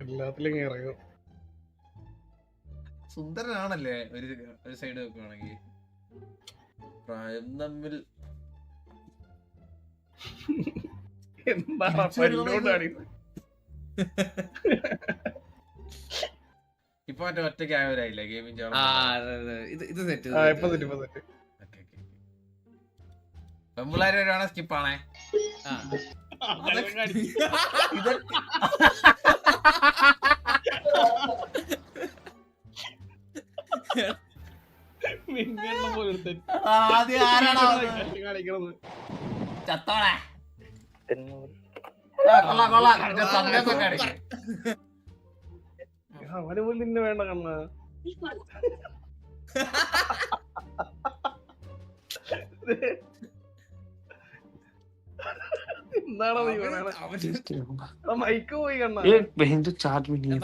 എല്ലാത്തിലും ഇറങ്ങും. സുന്ദരനാണല്ലേ ഒരു ഒരു സൈഡ് നോക്കുകയാണെങ്കിൽ പ്രായം തമ്മിൽ. പല്ലുകൊണ്ടാണ് ഇപ്പൊ മറ്റേ ഒറ്റയ്ക്ക് ആയവരായില്ലേ? ഗെയിമിംഗ് ആ. ഇത് സെറ്റ് ആ ഇപ്പൊ തെറ്റ് ഇപ്പൊ തെറ്റ് പെമ്പിള്ളാര് വരുവാണെ സ്കിപ്പാണേ ഇത് ആദ്യം ആരാണോ കാണിക്കണത്. ചത്തോളെ. അവന് പോലും നിന്നെ വേണ്ട കണ്ണ.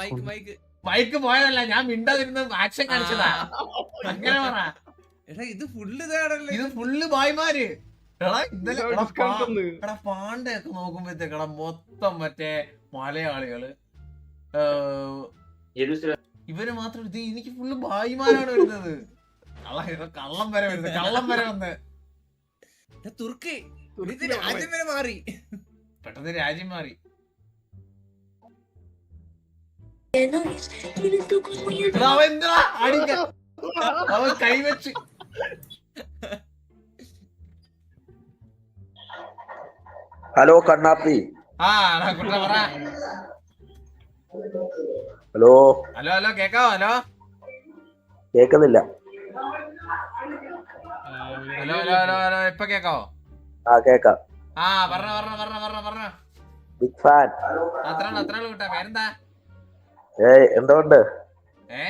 മൈക്ക് പോയി മൈക്ക് പോയതല്ല ഞാൻ മിണ്ടാതിരുന്ന് ആക്ഷൻ കാണിച്ചതാ. അങ്ങനെ പറ. എടാ ഇത് ഫുള്ള് ഇതാണല്ലേ? ഇത് ഫുള്ള് ബായ്മാര് എടാ പാണ്ടയൊക്കെ നോക്കുമ്പോഴത്തേക്കടാ മൊത്തം മറ്റേ മലയാളികൾ ഇവർ മാത്രം ഇത് എനിക്ക് ഫുള്ള് ബായിമാരാണ് വരുന്നത്. കള്ളം വരെ വരുന്നത് കള്ളം വരെ വന്ന്. തുർക്കി. രാജ്യം വരെ മാറി. പെട്ടെന്ന് രാജ്യം മാറി. അവൻ കൈവച്ച് ഹലോ കണ്ണാപ്പി. ആ കുട്ട പറ. ഹലോ. ഹലോ ഹലോ കേക്കാവോ? ഹലോ? കേക്കുന്നില്ല. ഹലോ ഹലോ ഹലോ ഹലോ ഇപ്പൊ കേക്കാവോ? ആ കേക്കാം. ആ പറഞ്ഞ പറഞ്ഞ പറഞ്ഞ പറഞ്ഞ പറഞ്ഞ. ബിഗ് ഫാൻ അത്രാണ് അത്രാണ് കുട്ടാ പേരെന്താ? ഏയ് എന്തോണ്ട്? ഏ?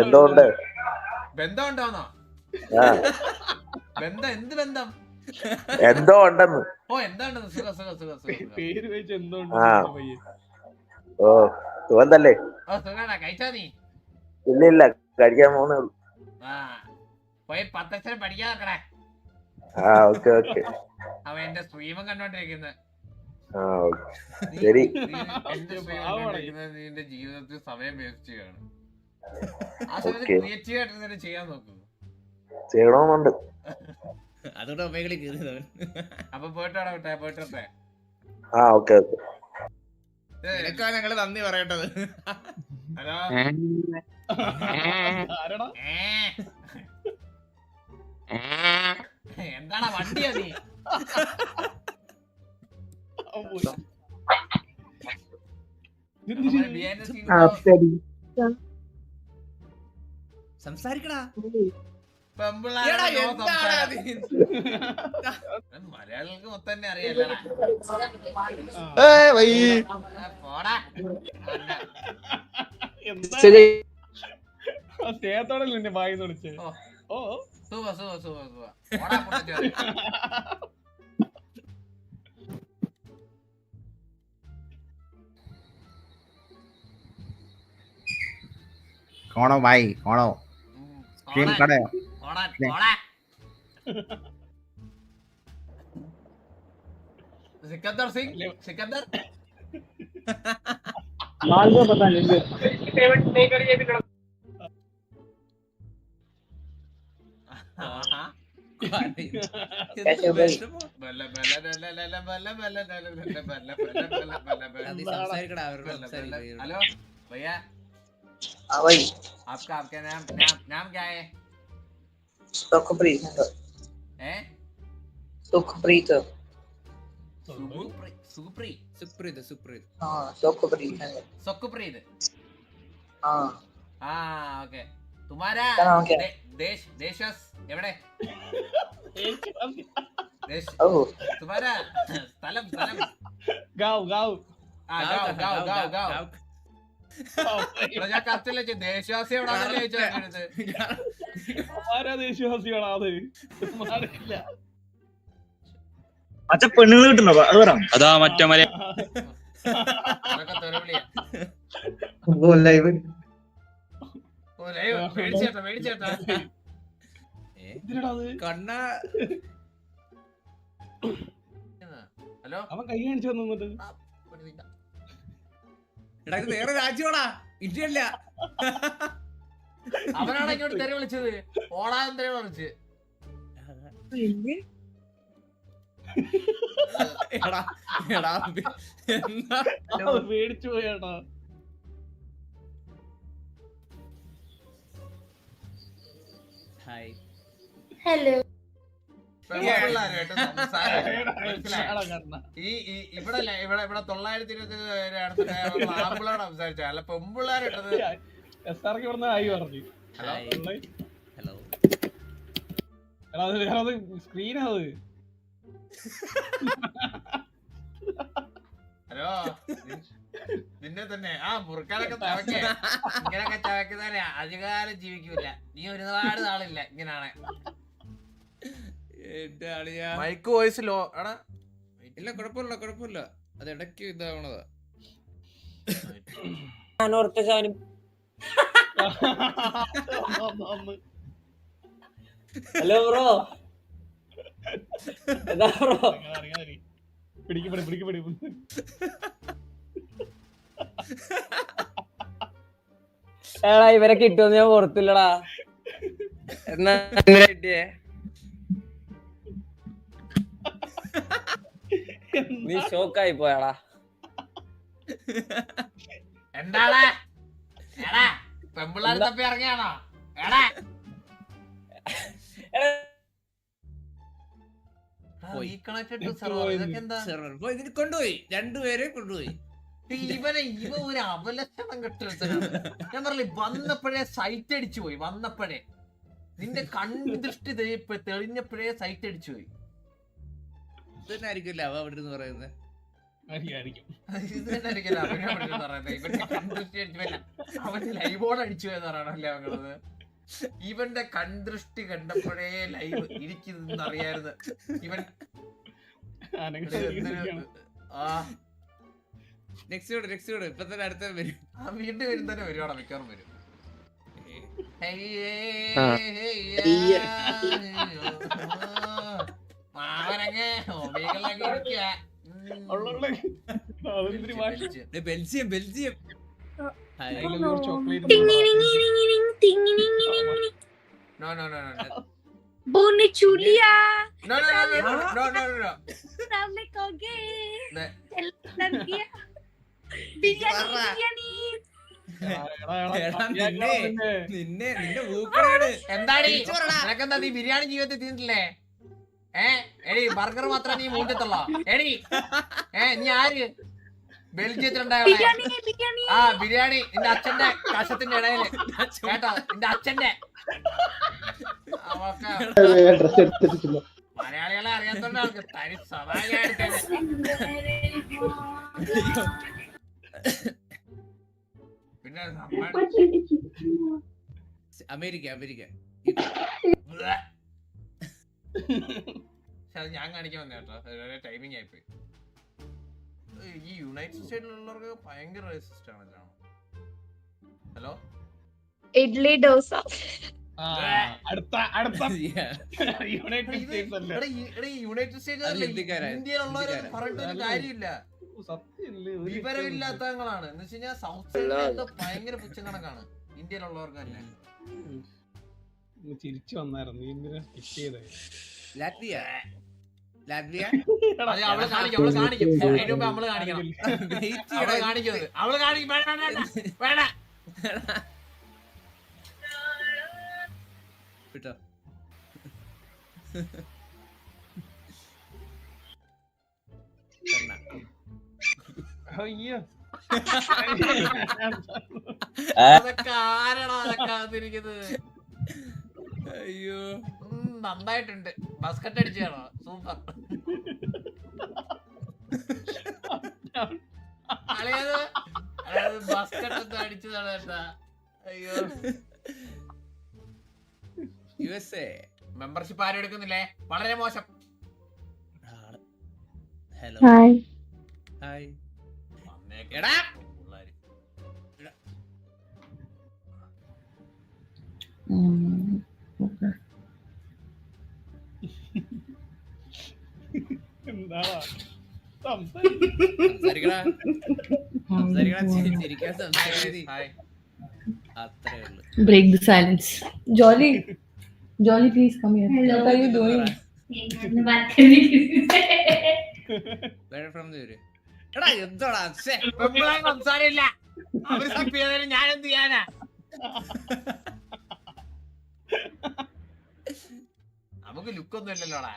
എന്തോണ്ട്? ബന്ധം ഉണ്ടോന്നോ ആ. ബന്ധം എന്ത് ബന്ധം? എന്തോ ഉണ്ടെന്ന് ഓ എന്താ ഉണ്ടെന്ന് സുഖം സുഖം സുഖം സുഖം. പേര് വെച്ച് എന്തോ ആ. ഓ സുഖന്തല്ലേ? ഓ സുഖാടാ കഴിച്ചാ നീ? ഇല്ല ഇല്ല കഴിക്കാൻ പോകുന്നേ ഉള്ളൂ. ആ. പോയി പത്തക്ഷരം പഠിക്കാൻ നോക്കണേ. ആ ഓക്കെ ഓക്കെ. അവൻ എന്റെ സ്ട്രീമും കണ്ടോണ്ടിരിക്കുന്നത് ആ ഓക്കെ. ശരി. കണ്ടോണ്ടിരിക്കുന്നത് ജീവിതത്തിൽ സമയം വേസ്റ്റ് ചെയ്യാണ്. ആ സമയത്ത്. ക്രിയേറ്റീവ് ആയിട്ട് ചെയ്യാൻ നോക്കൂ. ചെയ്യണമെന്നുണ്ട് അതോടെ ഒമേകളി കീറിയതവൻ അപ്പൊ പോയിട്ടാണ് വിട്ടെ പോയിട്ടെ ആ ഓക്കെ ഓക്കെ. നിനക്കാ ഞങ്ങൾ നന്ദി പറയട്ടത് ഹലോ. ആരടാ? എന്താടാ വണ്ടിയാ നീ? സംസാരിക്കടാ. മലയാളികൾക്ക് മൊത്തം തന്നെ അറിയാലടാ പോടാ. സ്നേഹത്തോടെ വായി തുണിച്ചേ ഓ. சூவா சூவா சூவா சூவா ஓடா போட்டு કોણો ભાઈ કોણો સ્ટ્રીમ કરે કોણા કોણા सिकंदर सिंह सिकंदर माल को पता नहीं पेमेंट नहीं करिए अभी हेलो भैया भाई आपका आपका नाम नाम नाम क्या है सुखप्रीत है सुखप्रीत सुखप्रीत सुखप्रीत सुखप्रीत हाँ सुखप्रीत सुखप्रीत हाँ हाँ ओके तुम्हारा देश देशस എവിടെ देश ഓ तुम्हारा സ്ഥലം സ്ഥലം ഗാവ് ഗാവ് ആ ഗാവ് ഗാവ് ഗാവ് ഗാവ് എടാ, ഞാൻ കറക്റ്റല്ലേ ചോദിച്ചത്? ദേശവാസി എവിടാന്നല്ലേ ചോദിച്ചത് എൻ്റെ അടുത്ത്? ആരാ ദേശവാസിയാണോ അത് മാറിയില്ല മറ്റേ പെണ്ണുങ്ങൾ കിട്ടുന്നോ അത് പറ അതാ മറ്റേ മല അതൊക്കെ തെറിവിളിയാ. बोल रहा है ഓ, ലൈവ്. മേടിച്ചേട്ടാ, മേടിച്ചേട്ടാ. കണ്ണ ഹലോ? അവൻ കൈ കാണിച്ചു വന്നിട്ട് എടാ ഇത് വേറെ രാജ്യമാടാ. ഇന്ത്യ അല്ല അവനാണ് ഇങ്ങോട്ട് തെരെ വിളിച്ചത്. ഓടാൻ തെരെ വിളിച്ച് എടാ എടാ എന്താ പേടിച്ചു പോയാടാ. ഹായ് ഹലോ ഈ ഇവിടെ ഇവിടെ ഇവിടെ തൊള്ളായിരത്തി ഇരുപത്തി അടുത്ത് സംസാരിച്ചു. അല്ല പെമ്പിള്ളേരിട്ടത് ആയി ഹലോ ഹലോ ഹലോ നിന്നെ തന്നെ. ആ മുറുക്കാനൊക്കെ തവക്കെ ഇങ്ങനൊക്കെ തവക്കുന്നവരെ അധികാലം ജീവിക്കൂല. നീ ഒരുപാട് നാളില്ല ഇങ്ങനാണ്. മൈക്ക് വോയിസ് ലോ എടാ. ഇല്ല കുഴപ്പമില്ല കുഴപ്പമില്ല. അത് ഇടയ്ക്ക് ഇതാവണതാ. Hello bro. എന്താ ബ്രോ? പിടിക്കപ്പെടും പിടിക്കപ്പെടും. എടാ ഇവരെ കിട്ടുമെന്ന് ഞാൻ ഓർത്തില്ലടാ. എന്നാ കിട്ടിയേ? നീ ഷോക്കായി പോയാടാ. എന്താടാ? എടാ പെമ്പിള്ളേർ തപ്പി ഇറങ്ങിയാണോ? എടാ. കൊണ്ടുപോയി. രണ്ടുപേരെ കൊണ്ടുപോയി. ഇവനെ ഇവ ഒരു അവലക്ഷണം കെട്ടിടത്തനാണ് ഞാൻ പറഞ്ഞില്ലേ വന്നപ്പോഴേ സൈറ്റ് അടിച്ചു പോയി വന്നപ്പോഴേ. നിന്റെ കൺദൃഷ്ടി ദൃഷ്ടി തെളിഞ്ഞപ്പോഴേ സൈറ്റ് അടിച്ചു പോയി ഇത് തന്നെ ആയിരിക്കില്ല അവ അവിടെ ഇരുന്ന് പറയുന്നത് ഇവന്റെ കൺദൃഷ്ടി കണ്ടപ്പോഴേ ലൈവ് ഇരിക്കുന്ന അറിയായിരുന്നു ഇവൻ ആ നെക്സ്റ്റ് നെക്സ്റ്റ് ഇപ്പൊ തന്നെ അടുത്ത വരും ആ വീണ്ടും വരും തന്നെ വരും അവിടെ മിക്കവാറും വരും മാവനങ്ങ ബെൽജിയം ബെൽജിയം. ബിരിയാണി നിന്നെ നിന്നെ. എന്താടി? നീ ബിരിയാണി ജീവിതത്തിൽ തിന്നിട്ടില്ലേ? ഏഹ് എടി ബർഗർ മാത്രം നീ മൂഞ്ചത്തുള്ളോ? എടി ഏ നീ ആര്? biryani. ആ ബിരിയാണി നിന്റെ അച്ഛന്റെ കഷത്തിന്റെ ഇടയിൽ. കേട്ടോ നിന്റെ അച്ഛന്റെ. മലയാളികളെ അറിയാത്തോണ്ട് ആൾക്ക് തനി പിന്നെ അമേരിക്ക അമേരിക്ക. പക്ഷെ അത് ഞാൻ കാണിക്കാൻ വന്ന കേട്ടോ. ടൈമിംഗ് ആയിപ്പോയി ഈ യുണൈറ്റഡ് സ്റ്റേറ്റിലുള്ളവർക്ക് ഭയങ്കര റേസിസ്റ്റ് ആണ് ഹലോ ഇഡ്ലി ഡോസ ആ, അടുത്ത അടുത്ത. യുണൈറ്റഡ് സ്റ്റേറ്റ്സ് അല്ലേ? United States. പറഞ്ഞിട്ട് ഒരു. കാര്യമില്ല വിവരമില്ലാത്തങ്ങളാണ് എന്ന് വെച്ച് കഴിഞ്ഞാൽ സൗത്ത് ഭയങ്കര പുച്ഛം കണക്കാണ് ഇന്ത്യയിലുള്ളവർക്ക് തന്നെ ചിരിച്ചു വന്നായിരുന്നു. നീ എന്തിനാ സ്കിപ്പ് ചെയ്തേ? ലാറ്റ്വിയ. ലാറ്റ്വിയ? അത് അവൾ കാണിക്കും അവൾ കാണിക്കും. അതിന് മുമ്പ് നമ്മൾ കാണിക്കണം. വെയിറ്റ് അവൾ കാണിക്കുന്നത് അവൾ കാണിക്കും. വേണ്ട വേണ്ട, വേണ്ട. വേണ്ട. വിട്ടോ. പെണ്ണ. അയ്യോ. അതൊക്കെ ആരാണോ അതൊക്കെ കാത്തിരിക്കുന്നത് അയ്യോ. ഉം, നന്നായിട്ടുണ്ട്. ബസ്കറ്റ് അടിച്ചാണോ സൂപ്പർ. അളിയത് അതായത് ബസ്കറ്റ് ഒന്ന് അടിച്ചതാണ് കേട്ടാ. അയ്യോ. യു എസ് എ മെമ്പർഷിപ്പ് ആരും എടുക്കുന്നില്ലേ? വളരെ മോശം. ഹലോ. ഹായ് ഹായ് വന്നേക്ക്. എടാ. പിള്ളാര്. എന്നാടാ ബ്രേക്ക് ദി സൈലൻസ് ജോലി ജോലി please come here what are you doing where from ദൂരെ എടാ എന്തോടാ? സേ പെമ്പിളാൻ സംസാരമില്ല അവർ സപ്പ് ചെയ്തതിന് ഞാൻ എന്ത് ചെയ്യാനാ? നമുക്ക് ലുക്കൊന്നും ഇല്ലല്ലോടാ.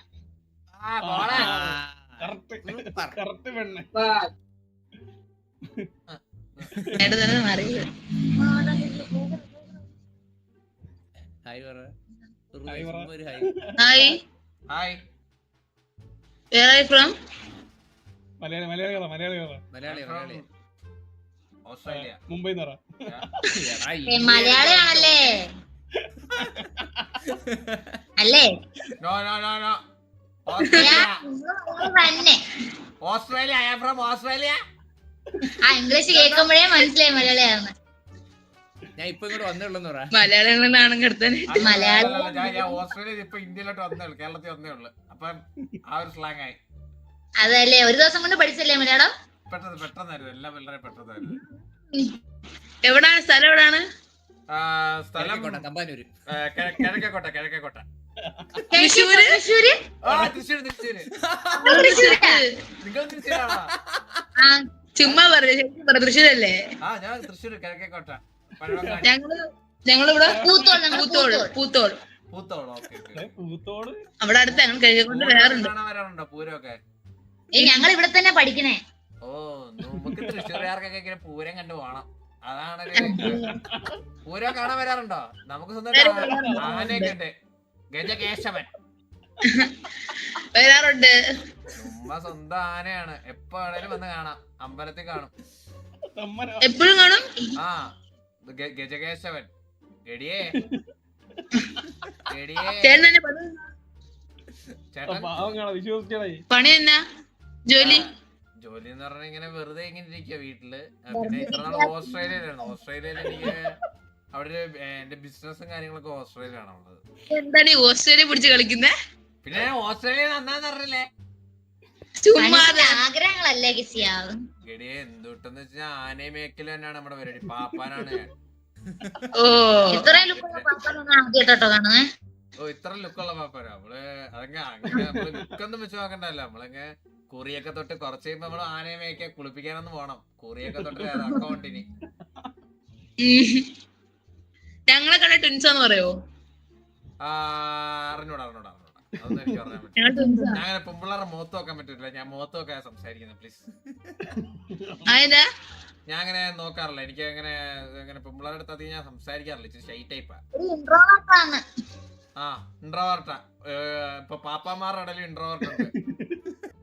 ആ ബോളാ ഹായ് പറ. ഒരു ഹായ് പറ. ഒരു hi. Hi. Hi where I from Malayali Malayali കഥ മലയാളി കഥ മലയാളി മലയാളി. ഓസ്ട്രേലിയ മുംബൈ എന്ന് പറ. എടാ, മലയാളിയാണല്ലേ? അല്ലേ? No no no no Australia. I am from Australia ആ ഇംഗ്ലീഷ് കേൾക്കുമ്പോഴേ മനസ്സിലായി മലയാളിയാണ് ഞാൻ ഇപ്പൊ ഇങ്ങോട്ട് വന്നുള്ളൂ പറ മലയാളികളെ നാണം കെടുത്താൻ മലയാളം. ഞാൻ ഓസ്ട്രേലിയ ഇപ്പൊ ഇന്ത്യയിലോട്ട് വന്നേ ഉള്ളു കേരളത്തിൽ വന്നേ ഉള്ളു അപ്പൊ ആ ഒരു സ്ലാങ് ആയി. അതല്ലേ ഒരു ദിവസം കൊണ്ട് പഠിച്ചല്ലേ മലയാളം? പെട്ടെന്ന് പെട്ടെന്നായിരുന്നു. എല്ലാം വളരെ പെട്ടെന്നായിരുന്നു. എവിടാണ് സ്ഥലം എവിടാണ്? സ്ഥലം കിഴക്കേക്കോട്ട കിഴക്കേക്കോട്ട. തൃശ്ശൂര്? തൃശ്ശൂര്? ആ തൃശ്ശൂര് തൃശ്ശൂരാ? നിങ്ങൾ തൃശ്ശൂരാണോ ആ, ചുമ്മാ പറഞ്ഞു ശരിക്കും പറ തൃശ്ശൂരല്ലേ? ആ ഞാൻ തൃശ്ശൂർ കിഴക്കേക്കോട്ട. പഴവങ്ങാടി ഞങ്ങൾ ഞങ്ങളിവിടെ പൂത്തോൾ ഞങ്ങൾ പൂത്തോട് പൂത്തോട്. പൂത്തോളം ഓക്കെ പൂത്തോൾ അവിടെ അടുത്ത് ഞങ്ങൾ കാണാൻ വരാറുണ്ടോ. പൂരമൊക്കെ? ഏ ഞങ്ങൾ ഇവിടെ തന്നെ പഠിക്കണേ. ഓ നമുക്ക് തൃശ്ശൂർകാർക്കൊക്കെ ഇങ്ങനെ പൂരം കണ്ടു പോണം. അതാണ് പൂരം കാണാൻ വരാറുണ്ടോ? നമുക്ക് സ്വന്തം ആനയൊക്കെ ഉണ്ട്. ഗജകേശവൻ. വരാറുണ്ട്. ചുമ്മാ സ്വന്തം ആനയാണ്. എപ്പോ വേണേലും വന്ന് കാണാം. അമ്പലത്തിൽ കാണും. എപ്പോഴും കാണും? ആ ഗജകേശവൻ. എടിയേ. എടിയേ. പണി എന്നാ? ജോലി? ജോലി എന്ന് പറഞ്ഞാൽ ഇങ്ങനെ വെറുതെ ഇങ്ങനെ ഇരിക്കുക വീട്ടിൽ. ഓസ്ട്രേലിയയിലാണ് പിന്നെ ഇത്ര നാൾ ഓസ്ട്രേലിയയിലായിരുന്നു. ഓസ്ട്രേലിയയിൽ എനിക്ക് അവിടെ എന്റെ ബിസിനസ്സും കാര്യങ്ങളൊക്കെ ഓസ്ട്രേലിയയിലാണ് ഉള്ളത്. എന്താണ് ഈ ഓസ്ട്രേലിയ പിടിച്ച് കളിക്കുന്നേ? പിന്നെ ഓസ്ട്രേലിയ നന്നാന്ന് പറഞ്ഞില്ലേ? ആഗ്രഹങ്ങളല്ലേ എടിയെ എന്തുട്ടെന്ന് വെച്ചാൽ ആനയെ മേക്കൽ തന്നെയാണ് നമ്മുടെ പരിപാടി. പാപ്പാനാണ് ഞാൻ. ഓ. ഓ ഇത്ര ലുക്കുള്ള പാപ്പാനാ. നമ്മൾ അതങ്ങ അങ്ങനെ നമ്മൾ ലുക്കൊന്നും വെച്ച് നോക്കണ്ടല്ലോ. നമ്മളങ്ങ് കുറിയൊക്കെ തൊട്ട് കുറച്ച് കഴിയുമ്പോ നമ്മൾ ആനയെ മേക്കെ കുളിപ്പിക്കാനൊന്നും പോണം. കുറിയൊക്കെ തൊട്ട് അക്കൗണ്ടിന്. ഞങ്ങളെ കണ്ട ട്വിൻസ് എന്ന് പറയോ? ആ അറിഞ്ഞൂടാ അറിഞ്ഞൂടാ അറിഞ്ഞൂടാ. അതൊന്നും എനിക്ക് പറയാൻ പറ്റില്ല. ഞാൻ അങ്ങനെ പെമ്പിള്ളേരുടെ മുഖത്ത് നോക്കാൻ പറ്റില്ല ഞാൻ മുഖത്ത് നോക്കാൻ സംസാരിക്കുന്നത് പ്ലീസ് ഞാൻ അങ്ങനെ നോക്കാറില്ല. എനിക്ക് അങ്ങനെ അങ്ങനെ പെമ്പിള്ളേരുടെ അടുത്ത് അധികം ഞാൻ സംസാരിക്കാറില്ല. ഇച്ചിരി ഷൈ ടൈപ്പാ ആ. ഇൻട്രോവർട്ടാ ഇപ്പൊ പാപ്പാമാരുടെ ഇടയിൽ ഇൻട്രോവർട്ട് ഉണ്ട്.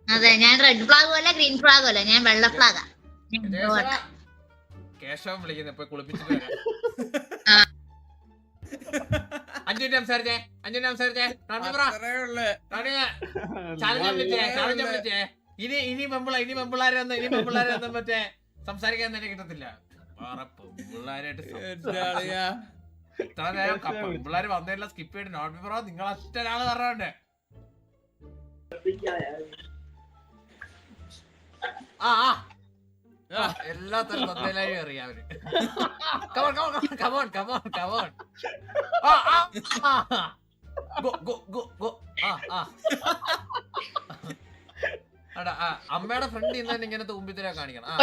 അതെ ഞാൻ റെഡ് ഫ്ലാഗ് അല്ല ഗ്രീൻ ഫ്ലാഗ് അല്ല. ഞാൻ വെള്ള ഫ്ലാഗാ കേശവം കേശവൻ വിളിക്കുന്നു ഇപ്പൊ കുളിപ്പിച്ചിട്ട് വരാം. ആ. അഞ്ചു മിനിറ്റ് സംസാരിച്ചേ. അഞ്ചു മിനിറ്റ് സംസാരിച്ചേ റാണി ഉള്ളു റാണി ചാലഞ്ച് പറ്റേ ചാലഞ്ച് പറ്റേ ഇനി ഇനി പെമ്പിള ഇനി പെമ്പിള്ളാരൊന്നും ഇനി പെമ്പിള്ളാരൊന്നും മറ്റേ സംസാരിക്കാൻ തന്നെ കിട്ടത്തില്ല. വേറെ പെമ്പിള്ളാരായിട്ട്. ഇത്ര നേരം പെമ്പിള്ളാര് വന്നതെല്ലാം സ്കിപ്പ് ചെയ്ത് നോട്ട് പേപ്പറോ നിങ്ങൾ ഒറ്റ ഒരാൾ പറഞ്ഞോണ്ട്. ആ ആ, എല്ലാത്തരം തന്തയിലായും അറിയാം അവർ. Come on come on come on come on come on അമ്മയുടെ ഫ്രണ്ട് ഇന്ന് തന്നെ ഇങ്ങനെ തൂമ്പിത്തിരാ കാണിക്കണം. ആ